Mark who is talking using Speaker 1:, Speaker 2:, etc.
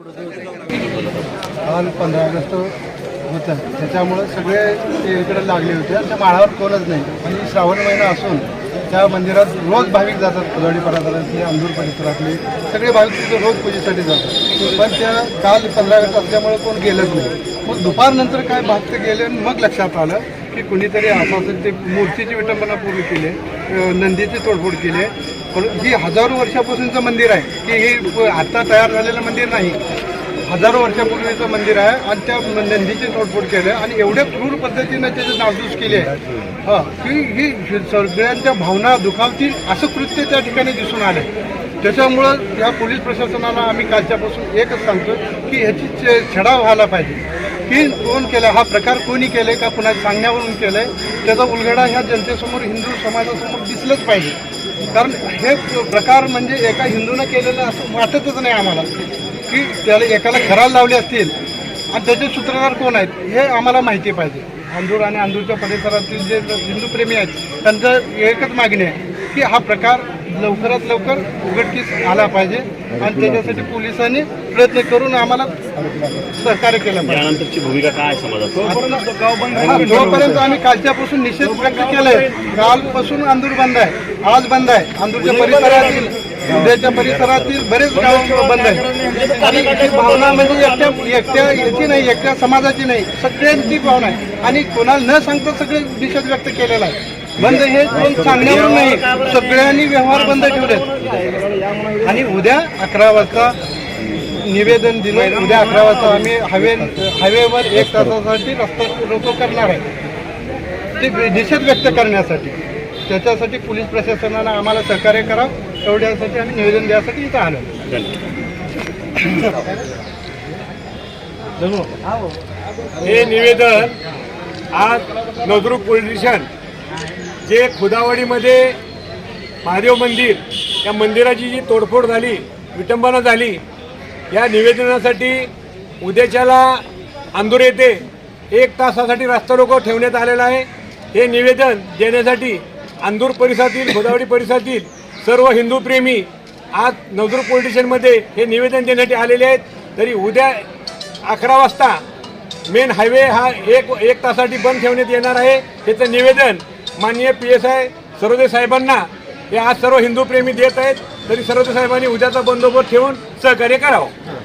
Speaker 1: काल पंधरा ऑगस्ट होतं त्याच्यामुळं सगळे ते इकडे लागले होते. आणि त्या माळावर कोणच नाही. आणि श्रावण महिना असून त्या मंदिरात रोज भाविक जातात. कुलवाडी परिसरातले अंधूर परिसरातले. सगळे भाविक तिथे रोज पूजेसाठी जातात. पण त्या काल पंधरा ऑगस्ट असल्यामुळे कोण गेलंच नाही. मग दुपारनंतर काय भक्त गेले आणि मग लक्षात आलं की कुणीतरी असं असेल ते मूर्तीची विटंबना पूर्ण केली नंदीची तोडफोड केली पण ही हजारो वर्षापासूनचं मंदिर आहे की हे आत्ता तयार झालेलं मंदिर नाही. हजारो वर्षापूर्वीचं मंदिर आहे आणि त्या नंदीची तोडफोड केलं आणि एवढ्या क्रूर पद्धतीनं त्याची नासधूस केली आहे. हा की ही सगळ्यांच्या भावना दुखावतील असं कृत्य त्या ठिकाणी दिसून आलं त्याच्यामुळं या पोलीस प्रशासनाला आम्ही कालच्यापासून एकच सांगतो की ह्याची छडा व्हायला पाहिजे. की कोण केलं हा प्रकार कोणी केले का पुन्हा सांगण्यावरून केलंय त्याचा उलगडा ह्या जनतेसमोर हिंदू समाजासमोर दिसलंच पाहिजे. कारण हे प्रकार म्हणजे एका हिंदूनं केलेलं असं वाटतच नाही आम्हाला की त्याला एकाला घराला लावले असतील. आणि त्याचे सूत्रधार कोण आहेत हे आम्हाला माहिती पाहिजे. अंधूर आणि अंधूरच्या परिसरातील जे हिंदू प्रेमी आहेत त्यांचं एकच मागणी आहे की हा प्रकार लवकरात लवकर उघडकीस आला पाहिजे. आणि त्याच्यासाठी पोलिसांनी प्रयत्न करून आम्हाला सहकार्य केलं पाहिजे.
Speaker 2: त्यानंतरची भूमिका काय समाजात?
Speaker 1: जोपर्यंत आम्ही कालच्यापासून निषेध व्यक्त केलाय कालपासून अंदूर बंद आहे आज बंद आहे. अंदूरच्या परिसरातील उद्याच्या परिसरातील बरेच गाव बंद आहे आणि ही भावना म्हणजे एकट्या एकट्या याची नाही एकट्या समाजाची नाही सगळ्यांची भावना आहे. आणि कोणाला न सांगता सगळे निषेध व्यक्त केलेला आहे. बंद हे कोण सांगण्यावरून नाही. सगळ्यांनी व्यवहार बंद ठेवले आणि उद्या अकरा वाजता निवेदन दिलं. उद्या अकरा वाजता आम्ही हवे हायवेवर एक तासासाठी रस्ता रोको करणार आहे. ते निषेध व्यक्त करण्यासाठी. त्याच्यासाठी पोलीस प्रशासनानं आम्हाला सहकार्य करावं एवढ्यासाठी आम्ही निवेदन द्यासाठी इथं आलो.
Speaker 3: हे निवेदन आज नजरूक पोलीस स्टेशन जे खुदावडीमध्ये महादेव मंदिर या मंदिराची जी तोडफोड झाली विटंबना झाली या निवेदनासाठी उद्याच्याला अंदूर येथे एक तासासाठी रास्ता रोको ठेवण्यात आलेला आहे. हे निवेदन देण्यासाठी अंदूर परिसरातील गोदावरी परिसरातील सर्व हिंदू प्रेमी आज नवदूर पोलीस स्टेशनमध्ये हे निवेदन देण्यासाठी आलेले आहेत. तरी उद्या अकरा वाजता मेन हायवे हा एक एक तासाठी बंद ठेवण्यात येणार आहे. त्याचं निवेदन माननीय पी एस आय सरोदे साहेबांना हे आज सर्व हिंदू प्रेमी देत आहेत. तरी सरोदे साहेबांनी उद्याचा बंदोबस्त ठेवून सहकार्य करावं.